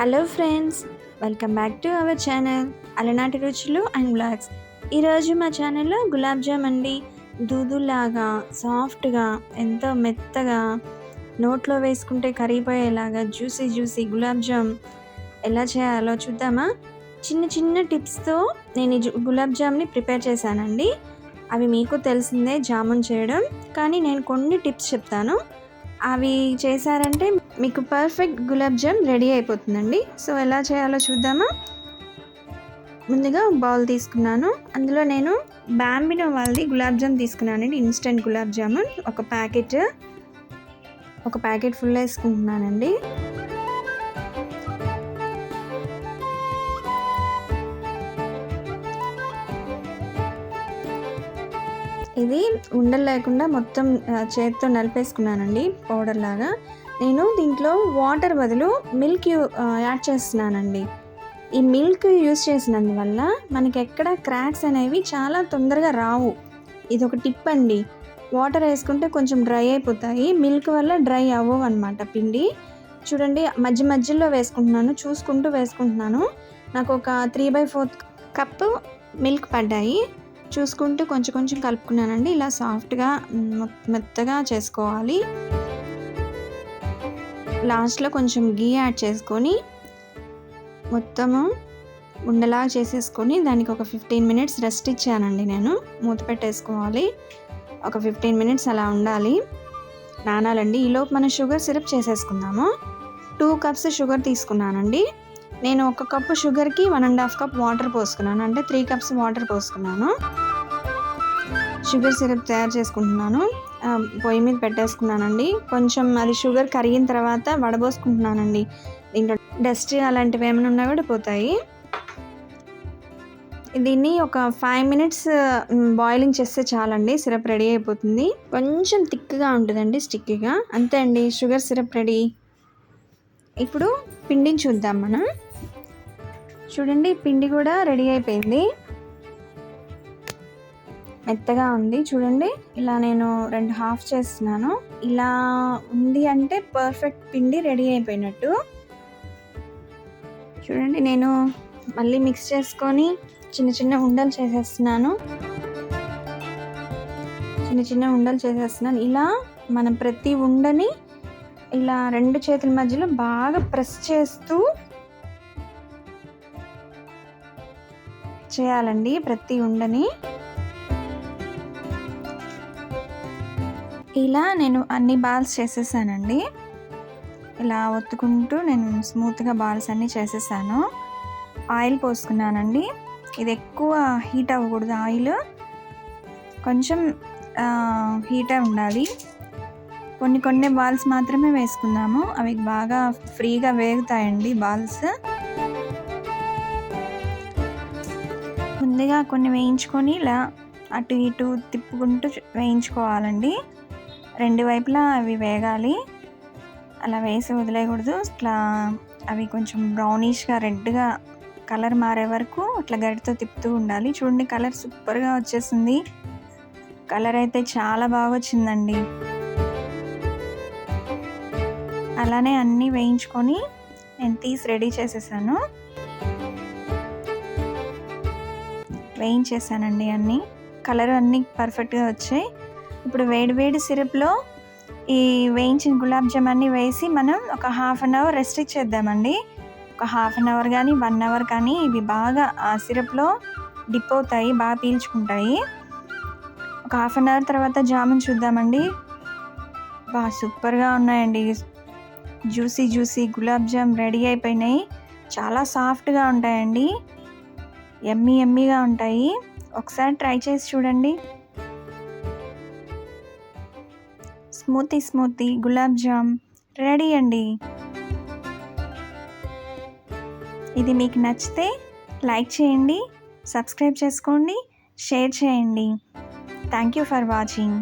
Hello friends welcome back to our channel అలనాటి రుచులు and blogs ఈరోజు మా ఛానల్లో గులాబ్ జామ్ అండి. దూదులాగా సాఫ్ట్గా ఎంతో మెత్తగా నోట్లో వేసుకుంటే కరిగిపోయేలాగా జ్యూసీ జ్యూసీ గులాబ్ జామ్ ఎలా చేయాలో చూద్దామా? చిన్న చిన్న టిప్స్తో నేను ఈ గులాబ్ జామ్ని ప్రిపేర్ చేశానండి. అవి మీకు తెలిసిందే జామున్ చేయడం. కానీ నేను కొన్ని టిప్స్ చెప్తాను. అవి చేశారంటే మీకు పర్ఫెక్ట్ గులాబ్ జామ్ రెడీ అయిపోతుందండి. సో ఎలా చేయాలో చూద్దామా? ముందుగా బౌల్ తీసుకున్నాను. అందులో నేను బ్యాంబినో వాళ్ళది గులాబ్ జామ్ తీసుకున్నానండి. ఇన్స్టెంట్ గులాబ్ జామున్ ఒక ప్యాకెట్ ఒక ప్యాకెట్ ఫుల్ వేసుకుంటున్నానండి. ఇది ఉండలు లేకుండా మొత్తం చేతితో నలిపేసుకున్నానండి పౌడర్ లాగా. నేను దీంట్లో వాటర్ బదులు మిల్క్ యాడ్ చేస్తున్నానండి. ఈ మిల్క్ యూస్ చేసినందువల్ల మనకి ఎక్కడ క్రాక్స్ అనేవి చాలా తొందరగా రావు. ఇది ఒక టిప్ అండి. వాటర్ వేసుకుంటే కొంచెం డ్రై అయిపోతాయి. మిల్క్ వల్ల డ్రై అవ్వవు అనమాట పిండి. చూడండి మధ్య మధ్యలో వేసుకుంటున్నాను చూసుకుంటూ వేసుకుంటున్నాను. నాకు ఒక three by fourth cup milk పడ్డాయి. చూసుకుంటూ కొంచెం కొంచెం కలుపుకున్నానండి. ఇలా సాఫ్ట్గా మెత్తగా చేసుకోవాలి. లాస్ట్లో కొంచెం గీ యాడ్ చేసుకొని మొత్తము ఉండలా చేసేసుకొని దానికి ఒక ఫిఫ్టీన్ మినిట్స్ రెస్ట్ ఇచ్చానండి నేను. మూత పెట్టేసుకోవాలి. ఒక ఫిఫ్టీన్ మినిట్స్ అలా ఉండాలి. నానాలండి. ఈలోపు మనం షుగర్ సిరప్ చేసేసుకుందాము. టూ కప్స్ షుగర్ తీసుకున్నానండి. నేను ఒక కప్పు షుగర్కి one and half cup water పోసుకున్నాను. అంటే త్రీ కప్స్ వాటర్ పోసుకున్నాను. షుగర్ సిరప్ తయారు చేసుకుంటున్నాను. పొయ్యి మీద పెట్టేసుకున్నానండి. కొంచెం అది షుగర్ కరిగిన తర్వాత వడబోసుకుంటున్నానండి. దీంట్లో డస్ట్ అలాంటివి ఏమైనా ఉన్నా కూడా పోతాయి. దీన్ని ఒక ఫైవ్ మినిట్స్ బాయిలింగ్ చేస్తే చాలండి. సిరప్ రెడీ అయిపోతుంది. కొంచెం థిక్గా ఉంటుందండి స్టిక్కీగా అంతే అండి షుగర్ సిరప్ రెడీ ఇప్పుడు పిండిని చూద్దాం మనం. చూడండి పిండి కూడా రెడీ అయిపోయింది. మెత్తగా ఉంది చూడండి. ఇలా నేను రెండు హాఫ్ చేస్తున్నాను. ఇలా ఉంది అంటే పర్ఫెక్ట్ పిండి రెడీ అయిపోయినట్టు. చూడండి నేను మళ్ళీ మిక్స్ చేసుకొని చిన్న చిన్న ఉండలు చేసేస్తున్నాను. చిన్న చిన్న ఉండలు చేసేస్తున్నాను. ఇలా మనం ప్రతి ఉండని ఇలా రెండు చేతుల మధ్యలో బాగా ప్రెస్ చేస్తూ చేయాలండి ప్రతి ఉండని. ఇలా నేను అన్ని బాల్స్ చేసేసానండి. ఇలా ఒత్తుకుంటూ నేను స్మూత్గా బాల్స్ అన్నీ చేసేసాను. ఆయిల్ పోసుకున్నానండి. ఇది ఎక్కువ హీట్ అవ్వకూడదు ఆయిల్. కొంచెం హీట్ అయి ఉండాలి. కొన్ని కొన్ని బాల్స్ మాత్రమే వేసుకుందాము. అవి బాగా ఫ్రీగా వేగుతాయండి బాల్స్. ముందుగా కొన్ని వేయించుకొని ఇలా అటు ఇటు తిప్పుకుంటూ వేయించుకోవాలండి. రెండు వైపులా అవి వేగాలి. అలా వేసి వదిలేయకూడదు. ఇట్లా అవి కొంచెం బ్రౌనిష్గా రెడ్గా కలర్ మారే వరకు అట్లా గడితో తిప్పుతూ ఉండాలి. చూడండి కలర్ సూపర్గా వచ్చేసింది. కలర్ అయితే చాలా బాగా వచ్చిందండి. అలానే అన్నీ వేయించుకొని నేను తీసి రెడీ చేసేసాను. వేయించేసానండి అన్నీ. కలర్ అన్నీ పర్ఫెక్ట్గా వచ్చాయి. ఇప్పుడు వేడి వేడి సిరప్లో ఈ వేయించిన గులాబ్ జామ్ అన్నీ వేసి మనం ఒక హాఫ్ అన్ అవర్ రెస్ట్ ఇచ్చేద్దామండి. ఒక హాఫ్ అన్ అవర్ కానీ వన్ అవర్ కానీ ఇవి బాగా ఆ సిరప్లో డిప్ అవుతాయి బాగా పీల్చుకుంటాయి. ఒక హాఫ్ అన్ అవర్ తర్వాత జామున్ చూద్దామండి. బాగా సూపర్గా ఉన్నాయండి. Juicy juicy gulab jam ready అయిపోయినాయి. చాలా సాఫ్ట్గా ఉంటాయండి. ఎమ్మీ ఎమ్మీగా ఉంటాయి. ఒకసారి ట్రై చేసి చూడండి. Smoothie smoothie gulab jam ready అండి. ఇది మీకు నచ్చితే లైక్ చేయండి సబ్స్క్రైబ్ చేసుకోండి షేర్ చేయండి. Thank you for watching.